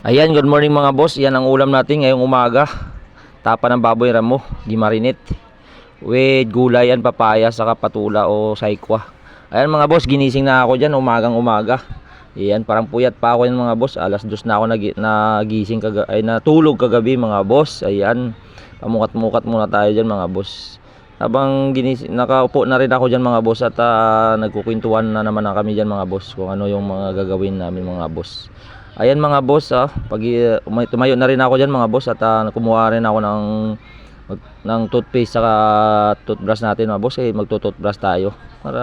Ayan, good morning mga boss. Yan ang ulam natin ngayong umaga. Tapa ng baboy ramo, di marinate. With gulay and papaya, saka patula o saikwa. Ayan mga boss, ginising na ako dyan umagang umaga. Ayan, parang puyat pa ako yan mga boss. Alas dos na ako nag nagising kaga ay natulog kagabi mga boss. Ayan, pamukat-mukat muna tayo dyan mga boss. Habang ginis nakaupo na rin ako dyan mga boss at ah, nagkukwentuhan na naman na kami dyan mga boss kung ano yung mga gagawin namin mga boss. Ayan mga boss ah, pag uh, umay- tumayo na rin ako diyan mga boss at ah, kumuha rin ako ng mag, ng toothpaste saka toothbrush natin mga boss eh magto-toothbrush tayo para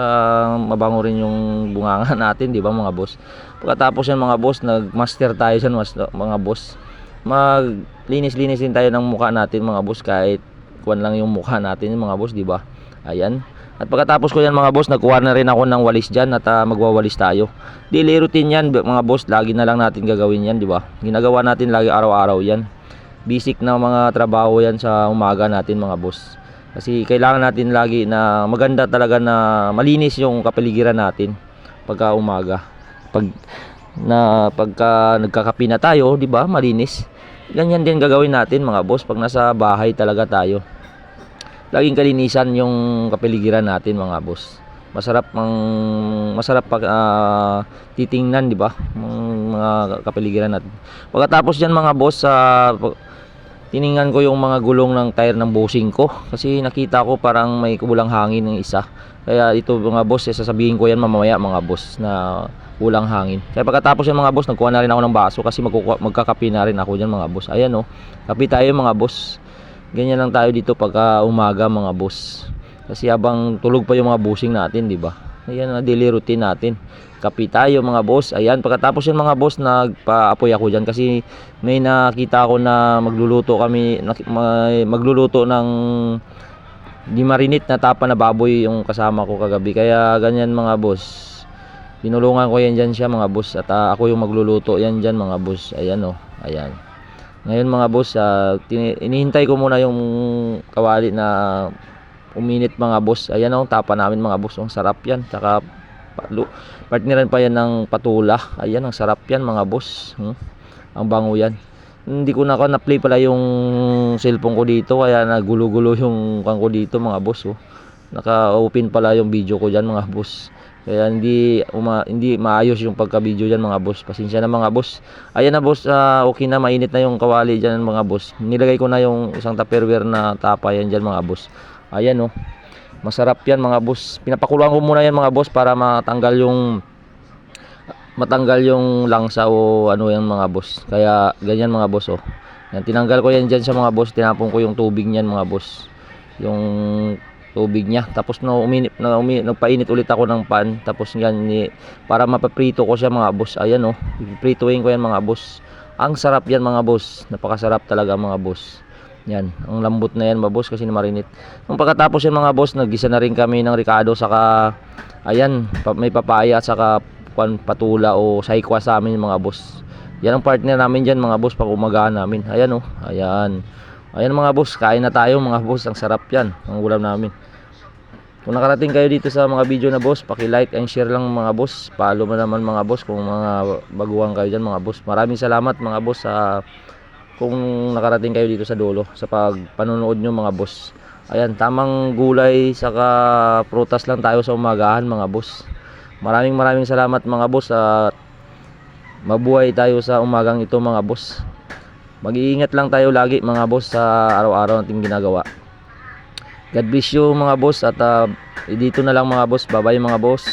mabango rin yung bunganga natin di ba mga boss. Pagkatapos yan mga boss, nagmaster tayo diyan mga boss. Maglinis-linis din tayo ng mukha natin mga boss kahit kuwan lang yung mukha natin mga boss di ba? Ayan. At pagkatapos ko yan mga boss, nagkuha na rin ako ng walis dyan at ah, magwawalis tayo. Daily routine yan mga boss, lagi na lang natin gagawin yan, di ba? Ginagawa natin lagi araw-araw yan. Basic na mga trabaho yan sa umaga natin mga boss. Kasi kailangan natin lagi na maganda talaga na malinis yung kapaligiran natin pagka umaga. Pag na pagka nagkakapi na tayo, di ba? Malinis. Ganyan din gagawin natin mga boss pag nasa bahay talaga tayo laging kalinisan yung kapaligiran natin mga boss. Masarap mang masarap pag ah, titingnan, di ba? Mga kapaligiran natin. Pagkatapos diyan mga boss sa tiningnan ko yung mga gulong ng tire ng bushing ko kasi nakita ko parang may kulang hangin ng isa. Kaya ito mga boss, eh, sasabihin ko yan mamaya mga boss na kulang hangin. Kaya pagkatapos yan mga boss, nagkuha na rin ako ng baso kasi magkukuha, magkakapi na rin ako diyan mga boss. Ayan oh. Kapi tayo mga boss. Ganyan lang tayo dito pagka umaga mga boss. Kasi habang tulog pa yung mga busing natin, di ba? Ayan ang daily routine natin. Kapi tayo mga boss. Ayan, pagkatapos yan mga boss, nagpa-apoy ako dyan kasi may nakita ako na magluluto kami, magluluto ng di marinate na tapa na baboy yung kasama ko kagabi. Kaya ganyan mga boss. Tinulungan ko yan dyan siya mga boss at ah, ako yung magluluto yan dyan mga boss. Ayan oh, ayan. Ngayon mga boss, tini- inihintay ko muna yung kawali na uminit mga boss. Ayan ang tapa namin mga boss. Ang sarap yan. Tsaka partneran pa yan ng patula. Ayan, ang sarap yan mga boss. Hmm? Ang bango yan. Hindi ko na ako na-play pala yung cellphone ko dito kaya nagulo-gulo yung kan ko dito mga boss. Oh. Naka-open pala yung video ko diyan mga boss. Kaya hindi uma, hindi maayos yung pagka-video diyan mga boss. Pasensya na mga boss. Ayan na boss, ah, okay na mainit na yung kawali diyan mga boss. Nilagay ko na yung isang tupperware na tapa yan diyan mga boss. Ayan oh. Masarap yan mga boss. Pinapakuluan ko muna yan mga boss para matanggal yung matanggal yung langsa o ano yan mga boss. Kaya ganyan mga boss oh. Yan tinanggal ko yan diyan sa mga boss. Tinapon ko yung tubig niyan mga boss. Yung tubig niya. Tapos no uminit na umi, nagpainit ulit ako ng pan. Tapos yan ni para mapaprito ko siya mga boss. Ayan oh. Prituin ko yan mga boss. Ang sarap yan mga boss. Napakasarap talaga mga boss. Yan, ang lambot na yan mga boss kasi namarinate. Nung pagkatapos yan mga boss, naggisa na rin kami ng Ricardo saka ayan, may papaya at saka pan patula o saikwa sa amin mga boss. Yan ang partner namin diyan mga boss pag umagahan namin. Ayan oh, ayan. Ayan mga boss, kain na tayo mga boss. Ang sarap yan, ang ulam namin. Kung nakarating kayo dito sa mga video na boss, paki-like and share lang mga boss. Follow mo naman mga boss kung mga baguhan kayo diyan mga boss. Maraming salamat mga boss sa kung nakarating kayo dito sa dulo sa pagpanonood nyo mga boss. Ayan, tamang gulay saka prutas lang tayo sa umagahan mga boss. Maraming maraming salamat mga boss at mabuhay tayo sa umagang ito mga boss. Mag-iingat lang tayo lagi mga boss sa araw-araw nating ginagawa. God bless you mga boss at ah, dito na lang mga boss. Bye bye mga boss.